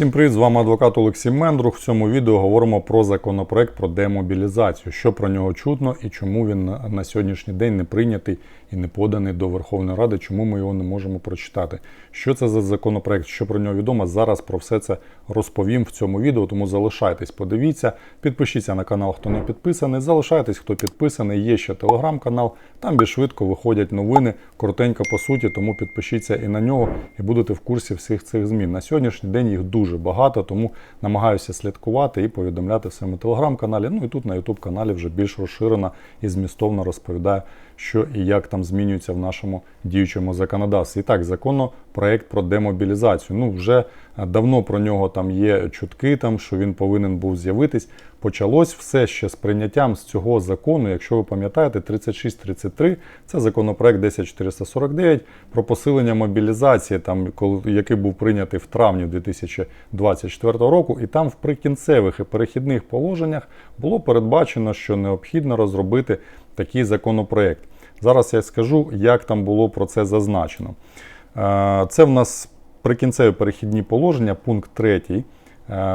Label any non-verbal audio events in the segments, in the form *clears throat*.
Всім привіт, з вами адвокат Олексій Мендрух. В цьому відео говоримо про законопроект про демобілізацію, що про нього чутно і чому він на- сьогоднішній день не прийнятий і не поданий до Верховної Ради, чому ми його не можемо прочитати. Що це за законопроект, що про нього відомо. Зараз про все це розповім в цьому відео, тому залишайтесь, подивіться, підпишіться на канал, хто не підписаний, залишайтесь, хто підписаний. Є ще телеграм-канал, там більш швидко виходять новини, коротенько по суті, тому підпишіться і на нього, і будете в курсі всіх цих змін. На сьогоднішній день їх дуже багато, тому намагаюся слідкувати і повідомляти в своєму телеграм-каналі. Ну і тут на Ютуб каналі вже більш розширено і змістовно розповідаю, що і як там змінюється в нашому діючому законодавстві. І так, законопроект про демобілізацію. Ну вже е, давно про нього там є чутки, там що він повинен був з'явитись. Почалось все ще з прийняттям з цього закону. Якщо ви пам'ятаєте, 3633 це законопроект 10449 про посилення мобілізації, там який був прийнятий в травні 2024 року, і там в прикінцевих і перехідних положеннях було передбачено, що необхідно розробити такий законопроект. Зараз я скажу, як там було про це зазначено. Е, Це в нас прикінцеві перехідні положення, пункт 3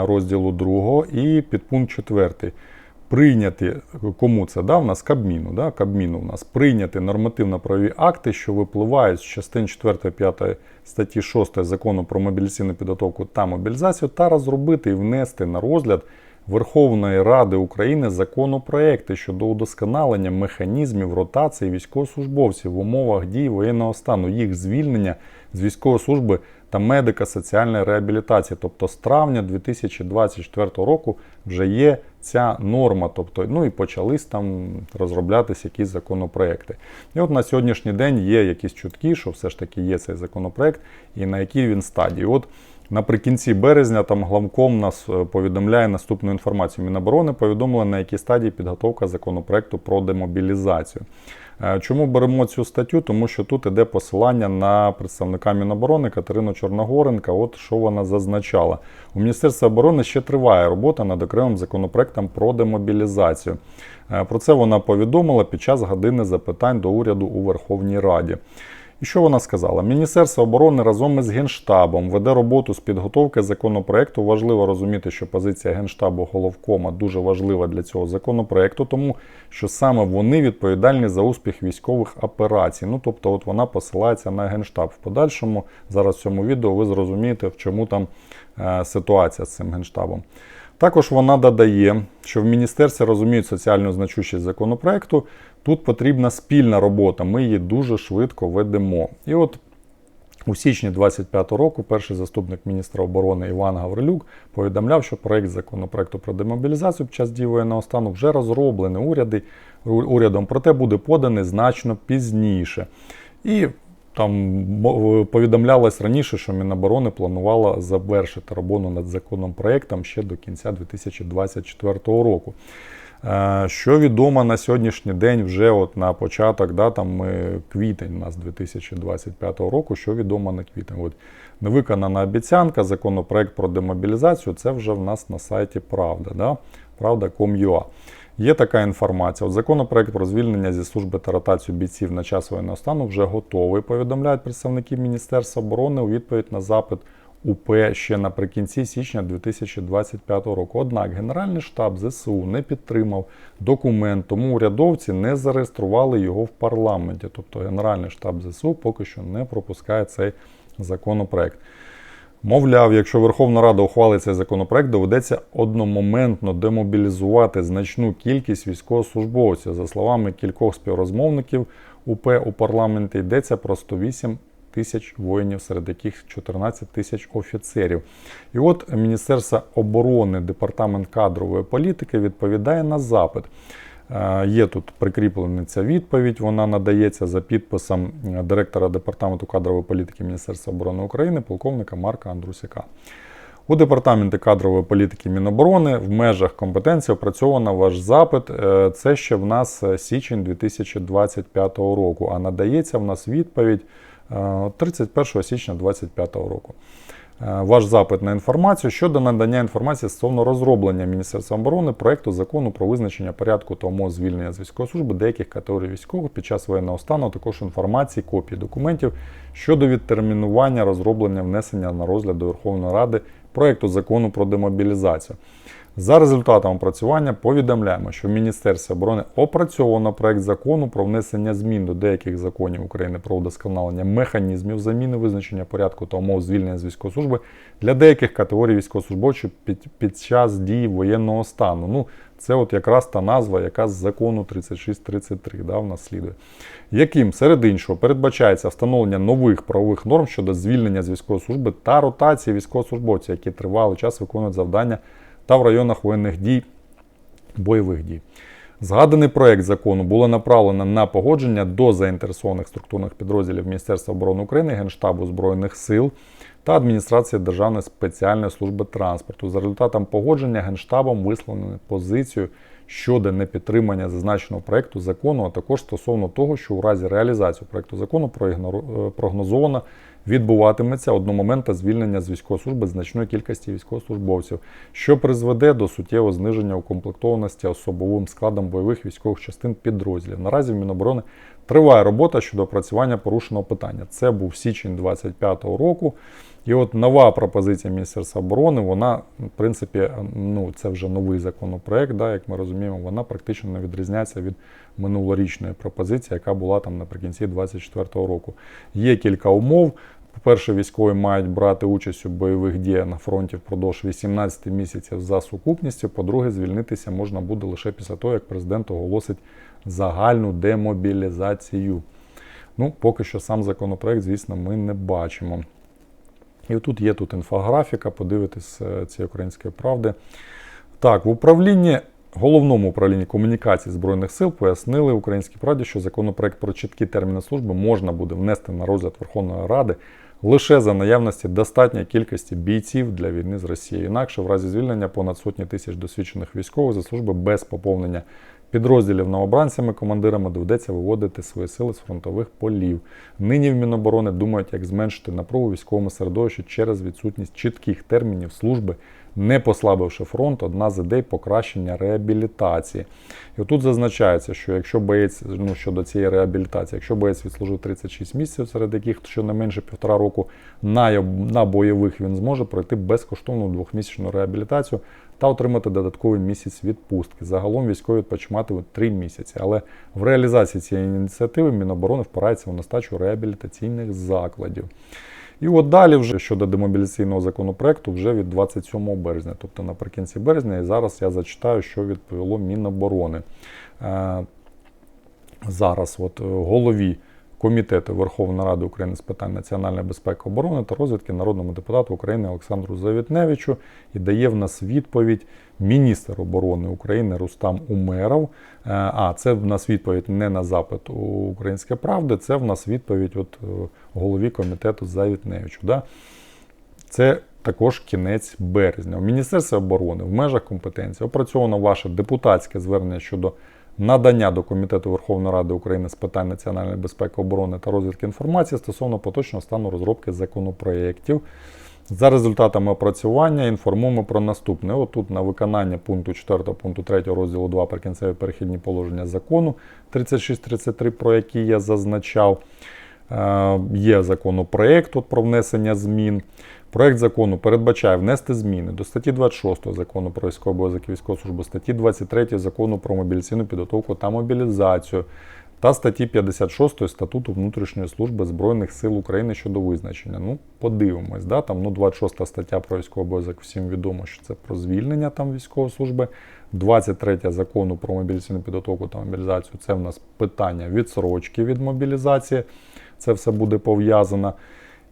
розділу 2 і підпункт 4. Прийняти, кому це да, в нас Кабміну, да, Кабміну в нас прийняти нормативно-правові акти, що випливають з частин 4 5 статті 6 закону про мобілізаційну підготовку та мобілізацію, та розробити і внести на розгляд Верховної Ради України законопроекти щодо удосконалення механізмів ротації військовослужбовців в умовах дії воєнного стану, їх звільнення з військової служби та медико-соціальної реабілітації. Тобто з травня 2024 року вже є ця норма. Тобто, ну і почались там розроблятися якісь законопроекти. І от на сьогоднішній день є якісь чутки, що все ж таки є цей законопроект, і на якій він стадії. От Наприкінці березня там главком нас е, повідомляє наступну інформацію. Міноборони повідомили, на якій стадії підготовка законопроекту про демобілізацію. Е, Чому беремо цю статтю? Тому що тут іде посилання на представника Міноборони Катерину Чорногоренка. От що вона зазначала. У Міністерстві оборони ще триває робота над окремим законопроектом про демобілізацію. Е, Про це вона повідомила під час години запитань до уряду у Верховній Раді. І що вона сказала? Міністерство оборони разом із Генштабом веде роботу з підготовки законопроекту. Важливо розуміти, що позиція Генштабу головкома дуже важлива для цього законопроекту, тому що саме вони відповідальні за успіх військових операцій. Ну тобто, от вона посилається на Генштаб. В подальшому зараз в цьому відео ви зрозумієте, в чому там е, ситуація з цим генштабом. Також вона додає, що в міністерстві розуміють соціальну значущість законопроекту. Тут потрібна спільна робота. Ми її дуже швидко ведемо. І от у січні 2025 року перший заступник міністра оборони Іван Гаврилюк повідомляв, що проект законопроекту про демобілізацію під час дії воєнного стану вже розроблений уряди, урядом, проте буде поданий значно пізніше. І там повідомлялось раніше, що Міноборони планувала завершити роботу над законопроектом ще до кінця 2024 року. Е, Що відомо на сьогоднішній день, вже от на початок, да, там квітень у нас 2025 року, що відомо на квітень. От, невиконана обіцянка, законопроект про демобілізацію, це вже в нас на сайті Правда, да? правда.com.ua. Є така інформація. От законопроект про звільнення зі служби та ротацію бійців на час воєнного стану вже готовий, повідомляють представники Міністерства оборони у відповідь на запит УП ще наприкінці січня 2025 року. Однак Генеральний штаб ЗСУ не підтримав документ, тому урядовці не зареєстрували його в парламенті. Тобто Генеральний штаб ЗСУ поки що не пропускає цей законопроект. Мовляв, якщо Верховна Рада ухвалить цей законопроект, доведеться одномоментно демобілізувати значну кількість військовослужбовців. За словами кількох співрозмовників УП у парламенті йдеться про 108 тисяч воїнів, серед яких 14 тисяч офіцерів. І от Міністерство оборони, департамент кадрової політики відповідає на запит. Е, Є тут прикріплена ця відповідь. Вона надається за підписом е, директора департаменту кадрової політики Міністерства оборони України, полковника Марка Андрусяка. У департаменті кадрової політики Міноборони в межах компетенції опрацьовано ваш запит. Е, Це ще в нас січень 2025 року. А надається в нас відповідь 31 січня 2025 року. Е, Ваш запит на інформацію щодо надання інформації стосовно розроблення Міністерства оборони проекту закону про визначення порядку та умов звільнення з військової служби деяких категорій військових під час воєнного стану, також інформації, копії документів щодо відтермінування розроблення внесення на розгляд до Верховної Ради проекту закону про демобілізацію. За результатом опрацювання повідомляємо, що в Міністерстві оборони опрацьовано проект закону про внесення змін до деяких законів України про удосконалення механізмів заміни визначення порядку та умов звільнення з військової служби для деяких категорій військовослужбовців під, під час дії воєнного стану. Ну, це от якраз та назва, яка з закону 3633 да, в нас слідує. Яким серед іншого передбачається встановлення нових правових норм щодо звільнення з військової служби та ротації військовослужбовців, які тривалий час виконують завдання та в районах воєнних дій бойових дій. Згаданий проект закону було направлено на погодження до заінтересованих структурних підрозділів Міністерства оборони України, Генштабу Збройних сил та адміністрації Державної спеціальної служби транспорту. За результатом погодження Генштабом висловлено позицію щодо непідтримання зазначеного проекту закону, а також стосовно того, що у разі реалізації проекту закону е, прогнозовано відбуватиметься одномоментне звільнення з військової служби значної кількості військовослужбовців, що призведе до суттєвого зниження укомплектованості особовим складом бойових військових частин підрозділів. Наразі в Міноборони триває робота щодо опрацювання порушеного питання. Це був січень 25-го року. І от нова пропозиція Міністерства оборони, вона, в принципі, ну це вже новий законопроект, да, як ми розуміємо, вона практично не відрізняється від минулорічної пропозиції, яка була там наприкінці 24-го року. Є кілька умов. По-перше, військові мають брати участь у бойових діях на фронті впродовж 18 місяців за сукупністю. По-друге, звільнитися можна буде лише після того, як президент оголосить загальну демобілізацію. Ну, поки що сам законопроект, звісно, ми не бачимо. І тут є тут інфографіка, подивитись е, цієї української правди. Так, в управлінні, головному управлінні комунікацій Збройних сил пояснили українській правді, що законопроект про чіткі терміни служби можна буде внести на розгляд Верховної Ради лише за наявності достатньої кількості бійців для війни з Росією. Інакше, в разі звільнення понад сотні тисяч досвідчених військових за служби без поповнення підрозділів новобранцями, командирами доведеться виводити свої сили з фронтових полів. Нині в Міноборони думають, як зменшити напругу військовому середовищі через відсутність чітких термінів служби, не послабивши фронт, одна з ідей покращення реабілітації. І отут зазначається, що якщо боєць ну, щодо цієї реабілітації, якщо боєць відслужив 36 місяців, серед яких щонайменше півтора року на, на бойових він зможе пройти безкоштовну двохмісячну реабілітацію та отримати додатковий місяць відпустки. Загалом військові відпочиватимуть 3 місяці. Але в реалізації цієї ініціативи Міноборони впирається в нестачу реабілітаційних закладів. І от далі, вже щодо демобілізаційного законопроекту, вже від 27 березня, тобто наприкінці березня, і зараз я зачитаю, що відповіло Міноборони. Е, зараз, от е, голові Комітету Верховної Ради України з питань національної безпеки, оборони та розвідки народному депутату України Олександру Завітневичу і дає в нас відповідь міністр оборони України Рустам Умеров. Е, А це в нас відповідь не на запит Української правди, це в нас відповідь от е, голові комітету Завітневичу. Да? Це також кінець березня. У Міністерстві оборони в межах компетенції опрацьовано ваше депутатське звернення щодо надання до Комітету Верховної Ради України з питань національної безпеки, оборони та розвідки інформації стосовно поточного стану розробки законопроєктів. За результатами опрацювання інформуємо про наступне. Отут на виконання пункту 4 пункту 3 розділу 2 прикінцеві перехідні положення закону 3633, про який я зазначав. Е, Є законопроєкт от про внесення змін. Проект закону передбачає внести зміни до статті 26 закону про військовий обов'язок військову службу, статті 23 закону про мобілізаційну підготовку та мобілізацію та статті 56 статуту внутрішньої служби Збройних сил України щодо визначення. Ну, подивимось, да? там ну, 26 стаття про військовий обов'язок всім відомо, що це про звільнення там військової служби. 23 закону про мобілізаційну підготовку та мобілізацію це в нас питання відсрочки від мобілізації. Це все буде пов'язано.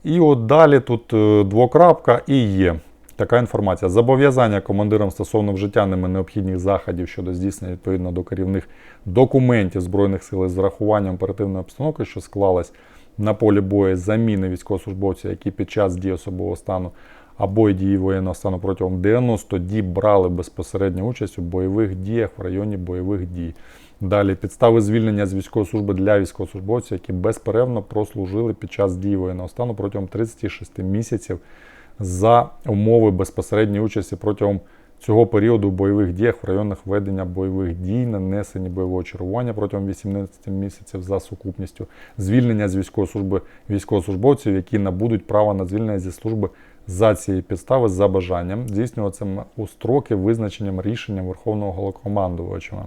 І от далі тут е, двокрапка і є така інформація. Зобов'язання командирам стосовно вжиття ними необхідних заходів щодо здійснення відповідно до керівних документів Збройних сил з зарахуванням оперативної обстановки, що склалась на полі бою заміни військовослужбовців, які під час дії особового стану або дії воєнного стану протягом 90 діб брали безпосередню участь у бойових діях в районі бойових дій. Далі підстави звільнення з військової служби для військовослужбовців, які безперервно прослужили під час дії воєнного стану протягом 36 місяців за умови безпосередньої участі протягом цього періоду у бойових діях в районах ведення бойових дій, нанесені бойового чергування протягом 18 місяців за сукупністю, звільнення з військової служби військовослужбовців, які набудуть право на звільнення зі служби за цієї підстави за бажанням здійснюватися у строки визначенням рішенням Верховного Головнокомандувача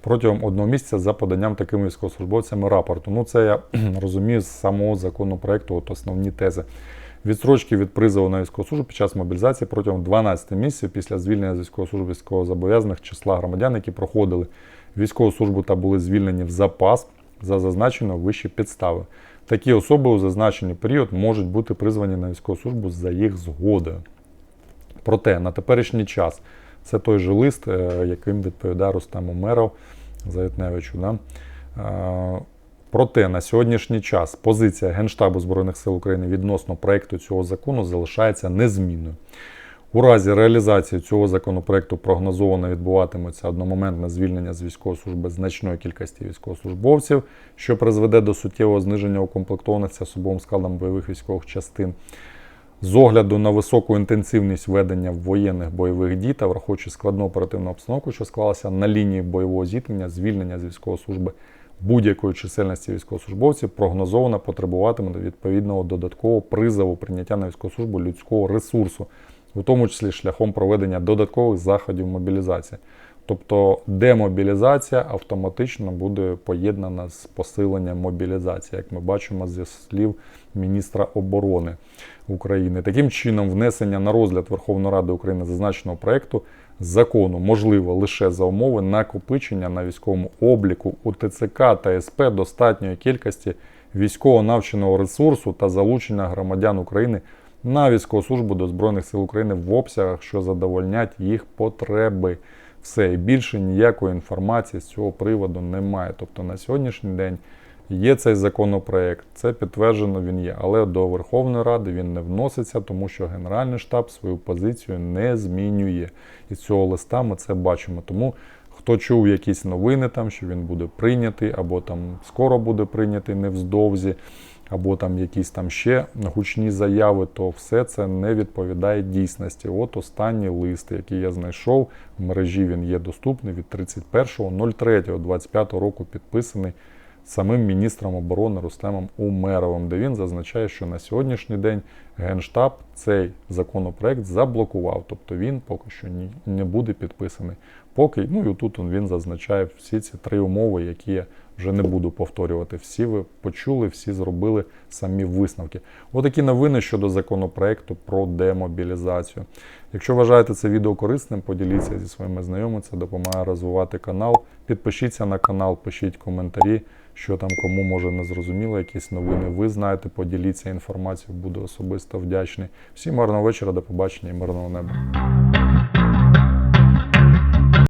протягом одного місяця за поданням такими військовослужбовцями рапорту. Ну, це я *clears throat* розумію з самого законопроекту, от основні тези. Відстрочки від призову на військову службу під час мобілізації протягом 12 місяців після звільнення з військової служби військовозобов'язаних числа громадян, які проходили військову службу та були звільнені в запас за зазначено вищі підстави. Такі особи у зазначений період можуть бути призвані на військову службу за їх згодою. Проте на теперішній час це той же лист, е, яким відповідає Рустем Умеров Заятневичу. Да? Проте на сьогоднішній час позиція Генштабу Збройних сил України відносно проекту цього закону залишається незмінною. У разі реалізації цього законопроекту прогнозовано відбуватиметься одномоментне звільнення з військової служби значної кількості військовослужбовців, що призведе до суттєвого зниження укомплектованості особовим складом бойових військових частин. З огляду на високу інтенсивність ведення воєнних бойових дій та враховуючи складну оперативну обстановку, що склалася на лінії бойового зіткнення, звільнення з військової служби будь-якої чисельності військовослужбовців прогнозовано потребуватиме відповідного додаткового призову прийняття на військову службу людського ресурсу, у тому числі шляхом проведення додаткових заходів мобілізації. Тобто демобілізація автоматично буде поєднана з посиленням мобілізації, як ми бачимо зі слів міністра оборони України. Таким чином, внесення на розгляд Верховної Ради України зазначеного проекту закону можливо лише за умови накопичення на військовому обліку у ТЦК та СП достатньої кількості військово навченого ресурсу та залучення громадян України на військову службу до Збройних сил України в обсягах, що задовольнять їх потреби. Все і більше ніякої інформації з цього приводу немає. Тобто на сьогоднішній день є цей законопроект, це підтверджено він є, але до Верховної Ради він не вноситься, тому що Генеральний штаб свою позицію не змінює. І з цього листа ми це бачимо. Тому хто чув якісь новини, там, що він буде прийнятий, або там скоро буде прийнятий невздовзі, або там якісь там ще гучні заяви, то все це не відповідає дійсності. От останній лист, який я знайшов в мережі, він є доступний від 31.03.25 року, підписаний самим міністром оборони Рустемом Умеровим, де він зазначає, що на сьогоднішній день Генштаб цей законопроект заблокував, тобто він поки що не буде підписаний. Поки, ну і тут він зазначає всі ці три умови, які я вже не буду повторювати. Всі ви почули, всі зробили самі висновки. Отакі новини щодо законопроекту про демобілізацію. Якщо вважаєте це відео корисним, поділіться зі своїми знайомими, це допомагає розвивати канал. Підпишіться на канал, пишіть коментарі, що там кому може не зрозуміло, якісь новини ви знаєте, поділіться інформацією, буду особисто вдячний. Всім гарного вечора, до побачення і мирного неба.